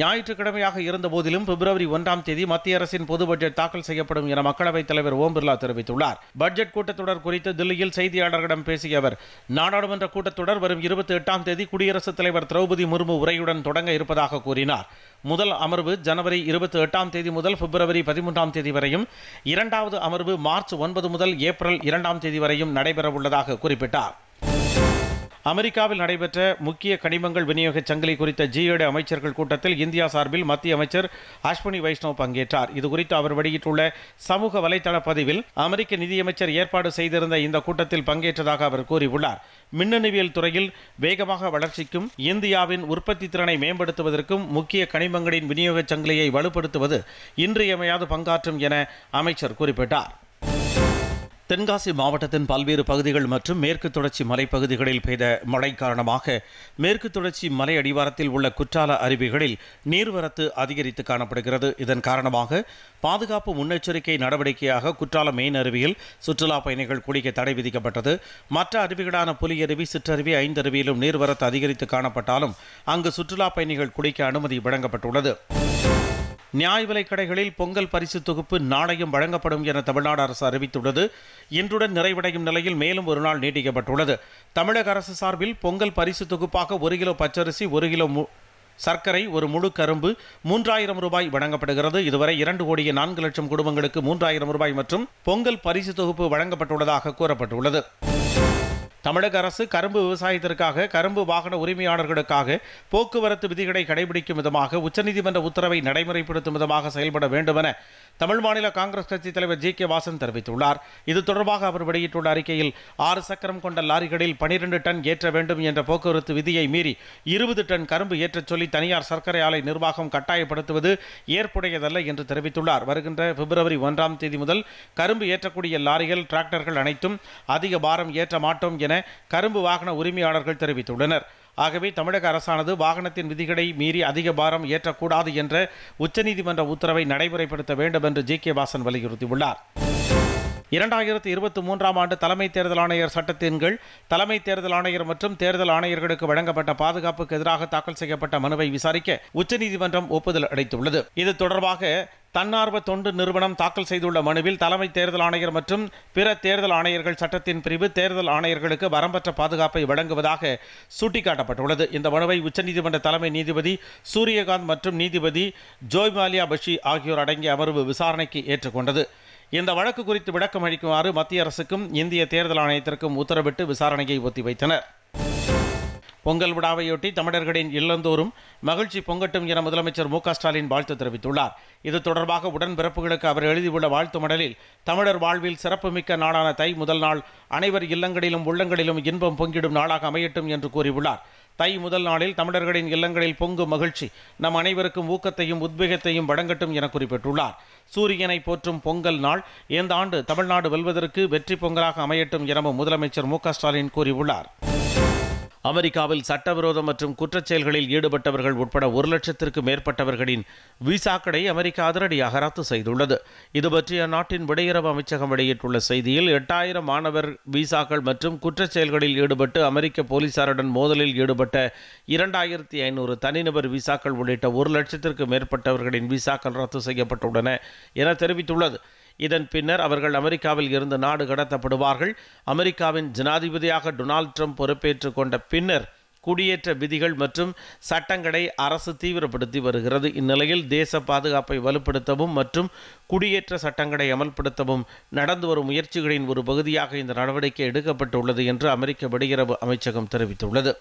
ஞாயிற்றுக்கிழமையாக இருந்த போதிலும் பிப்ரவரி ஒன்றாம் தேதி மத்திய அரசின் பொது பட்ஜெட் தாக்கல் செய்யப்படும் என மக்களவைத் தலைவர் ஓம் பிர்லா தெரிவித்துள்ளார். பட்ஜெட் கூட்டத்தொடர் குறித்து தில்லியில் செய்தியாளர்களிடம் பேசிய அவர் நாடாளுமன்ற கூட்டத்தொடர் வரும் இருபத்தி எட்டாம் தேதி குடியரசுத் தலைவர் திரௌபதி முர்மு உரையுடன் தொடங்க இருப்பதாக கூறினார். முதல் அமர்வு ஜனவரி இருபத்தி எட்டாம் தேதி முதல் பிப்ரவரி பதிமூன்றாம் தேதி வரையும் இரண்டாவது அமர்வு மார்ச் ஒன்பது முதல் ஏப்ரல் இரண்டாம் தேதி வரையும் நடைபெறவுள்ளதாக குறிப்பிட்டார். அமெரிக்காவில் நடைபெற்ற முக்கிய கனிமங்கள் விநியோக சங்கிலி குறித்த ஜி ஏழு அமைச்சர்கள் கூட்டத்தில் இந்தியா சார்பில் மத்திய அமைச்சர் அஸ்வினி வைஷ்ணவ் பங்கேற்றார். இதுகுறித்து அவர் வெளியிட்டுள்ள சமூக வலைதள பதிவில் அமெரிக்க நிதியமைச்சர் ஏற்பாடு செய்திருந்த இந்த கூட்டத்தில் பங்கேற்றதாக அவர் கூறியுள்ளார். மின்னணுவியல் துறையில் வேகமாக வளர்ச்சிக்கும் இந்தியாவின் உற்பத்தி திறனை மேம்படுத்துவதற்கும் முக்கிய கனிமங்களின் விநியோக சங்கிலியை வலுப்படுத்துவது இன்றியமையாது பங்காற்றும் என அமைச்சர் குறிப்பிட்டார். தென்காசி மாவட்டத்தின் பல்வேறு பகுதிகள் மற்றும் மேற்கு தொடர்ச்சி மலைப்பகுதிகளில் பெய்த மழை காரணமாக மேற்கு தொடர்ச்சி மலை அடிவாரத்தில் உள்ள குற்றால அருவிகளில் நீர்வரத்து அதிகரித்து காணப்படுகிறது. இதன் காரணமாக பாதுகாப்பு முன்னெச்சரிக்கை நடவடிக்கையாக குற்றால மெயின் அருவியில் சுற்றுலா பயணிகள் குளிக்க தடை விதிக்கப்பட்டது. மற்ற அருவிகளான புலியருவி சிற்றருவி ஐந்தருவியிலும் நீர்வரத்து அதிகரித்து காணப்பட்டாலும் அங்கு சுற்றுலா பயணிகள் குளிக்க அனுமதி வழங்கப்பட்டுள்ளது. நியாய விலைக் கடைகளில் பொங்கல் பரிசு தொகுப்பு நாணயம் வழங்கப்படும் என தமிழ்நாடு அரசு அறிவித்துள்ளது. இன்றுடன் நிறைவடையும் நிலையில் மேலும் ஒரு நாள் நீட்டிக்கப்பட்டுள்ளது. தமிழக அரசு சார்பில் பொங்கல் பரிசு தொகுப்பாக ஒரு கிலோ பச்சரிசி ஒரு கிலோ மு- சர்க்கரை ஒரு முழு கரும்பு மூன்றாயிரம் ரூபாய் வழங்கப்படுகிறது. இதுவரை இரண்டு கோடியே நான்கு லட்சம் குடும்பங்களுக்கு மூன்றாயிரம் ரூபாய் மற்றும் பொங்கல் பரிசு தொகுப்பு வழங்கப்பட்டுள்ளதாக கூறப்பட்டுள்ளது. தமிழக அரசு கரும்பு விவசாயத்திற்காக கரும்பு வாகன உரிமையாளர்களுக்காக போக்குவரத்து விதிகளை கடைபிடிக்கும் விதமாக உச்சநீதிமன்ற உத்தரவை நடைமுறைப்படுத்தும் விதமாக செயல்பட வேண்டும் என தமிழ் மாநில காங்கிரஸ் கட்சி தலைவர் ஜி. கே. வாசன் தெரிவித்துள்ளார். இது தொடர்பாக அவர் வெளியிட்டுள்ள அறிக்கையில் ஆறு சக்கரம் கொண்ட லாரிகளில் பனிரெண்டு டன் ஏற்ற வேண்டும் என்ற போக்குவரத்து விதியை மீறி இருபது டன் கரும்பு ஏற்றச் சொல்லி தனியார் சர்க்கரை ஆலை நிர்வாகம் கட்டாயப்படுத்துவது ஏற்புடையதல்ல என்று தெரிவித்துள்ளார். வருகின்ற பிப்ரவரி ஒன்றாம் தேதி முதல் கரும்பு ஏற்றக்கூடிய லாரிகள் டிராக்டர்கள் அனைத்தும் அதிக பாரம் ஏற்ற மாட்டோம் என கரும்பு வாகன உரிமையாளர்கள் தெரிவித்துள்ளனர். ஆகவே தமிழக அரசானது வாகனத்தின் விதிகளை மீறி அதிக பாரம் ஏற்றக்கூடாது என்ற உச்சநீதிமன்ற உத்தரவை நடைமுறைப்படுத்த வேண்டும் என்று ஜி கே வாசன் வலியுறுத்தியுள்ளார். இரண்டாயிரத்தி இருபத்தி மூன்றாம் ஆண்டு தலைமை தேர்தல் ஆணையர் சட்டத்தின் கீழ் தலைமை தேர்தல் ஆணையர் மற்றும் தேர்தல் ஆணையர்களுக்கு வழங்கப்பட்ட பாதுகாப்புக்கு எதிராக தாக்கல் செய்யப்பட்ட மனுவை விசாரிக்க உச்சநீதிமன்றம் ஒப்புதல் அளித்துள்ளது. இது தொடர்பாக தன்னார்வ தொண்டு நிறுவனம் தாக்கல் செய்துள்ள மனுவில் தலைமை தேர்தல் ஆணையர் மற்றும் பிற தேர்தல் ஆணையர்கள் சட்டத்தின் பிரிவு தேர்தல் ஆணையர்களுக்கு வரம்பற்ற பாதுகாப்பை வழங்குவதாக சுட்டிக்காட்டப்பட்டுள்ளது. இந்த மனுவை உச்சநீதிமன்ற தலைமை நீதிபதி சூரியகாந்த் மற்றும் நீதிபதி ஜோய்மாலியா பஷி ஆகியோர் அடங்கிய அமர்வு விசாரணைக்கு ஏற்றுக்கொண்டது. இந்த வழக்கு குறித்து விளக்கம் அளிக்குமாறு மத்திய அரசுக்கும் இந்திய தேர்தல் ஆணையத்திற்கும் உத்தரவிட்டு விசாரணையை ஒத்திவைத்தனர். பொங்கல் விழாவையொட்டி தமிழர்களின் இல்லந்தோறும் மகிழ்ச்சி பொங்கட்டும் என முதலமைச்சர் மு ஸ்டாலின் வாழ்த்து தெரிவித்துள்ளார். இது தொடர்பாக உடன்பிறப்புகளுக்கு அவர் எழுதியுள்ள வாழ்த்து மடலில் தமிழர் வாழ்வில் சிறப்புமிக்க நாளான தை முதல் நாள் அனைவர் இல்லங்களிலும் உள்ளங்களிலும் இன்பம் பொங்கிடும் நாளாக அமையட்டும் என்று கூறியுள்ளார். தை முதல் நாளில் தமிழர்களின் இல்லங்களில் பொங்கும் மகிழ்ச்சி நம் அனைவருக்கும் ஊக்கத்தையும் உத்வேகத்தையும் வழங்கட்டும் என குறிப்பிட்டுள்ளார். சூரியனை போற்றும் பொங்கல் நாள் இந்த ஆண்டு தமிழ்நாடு வெல்வதற்கு வெற்றி பொங்கலாக அமையட்டும் எனவும் முதலமைச்சர் மு ஸ்டாலின் கூறியுள்ளார். அமெரிக்காவில் சட்டவிரோதம் மற்றும் குற்றச்செயல்களில் ஈடுபட்டவர்கள் உட்பட ஒரு லட்சத்திற்கு மேற்பட்டவர்களின் விசாக்களை அமெரிக்கா அதிரடியாக ரத்து செய்துள்ளது. இதுபற்றி அந்நாட்டின் வெளியுறவு அமைச்சகம் வெளியிட்டுள்ள செய்தியில் எட்டாயிரம் மாணவர் விசாக்கள் மற்றும் குற்றச்செயல்களில் ஈடுபட்டு அமெரிக்க போலீசாருடன் மோதலில் ஈடுபட்ட இரண்டாயிரத்தி ஐநூறு தனிநபர் விசாக்கள் உள்ளிட்ட ஒரு லட்சத்திற்கு மேற்பட்டவர்களின் விசாக்கள் ரத்து செய்யப்பட்டுள்ளன என தெரிவித்துள்ளது. இதன் பின்னர் அவர்கள் அமெரிக்காவில் இருந்து நாடு கடத்தப்படுவார்கள். அமெரிக்காவின் ஜனாதிபதியாக டொனால்ட் ட்ரம்ப் பொறுப்பேற்றுக் கொண்ட பின்னர் குடியேற்ற விதிகள் மற்றும் சட்டங்களை அரசு தீவிரப்படுத்தி வருகிறது. இந்நிலையில் தேச பாதுகாப்பை வலுப்படுத்தவும் மற்றும் குடியேற்ற சட்டங்களை அமல்படுத்தவும் நடந்து வரும் முயற்சிகளின் ஒரு பகுதியாக இந்த நடவடிக்கை எடுக்கப்பட்டுள்ளது என்று அமெரிக்க வெளியுறவு அமைச்சகம் தெரிவித்துள்ளது.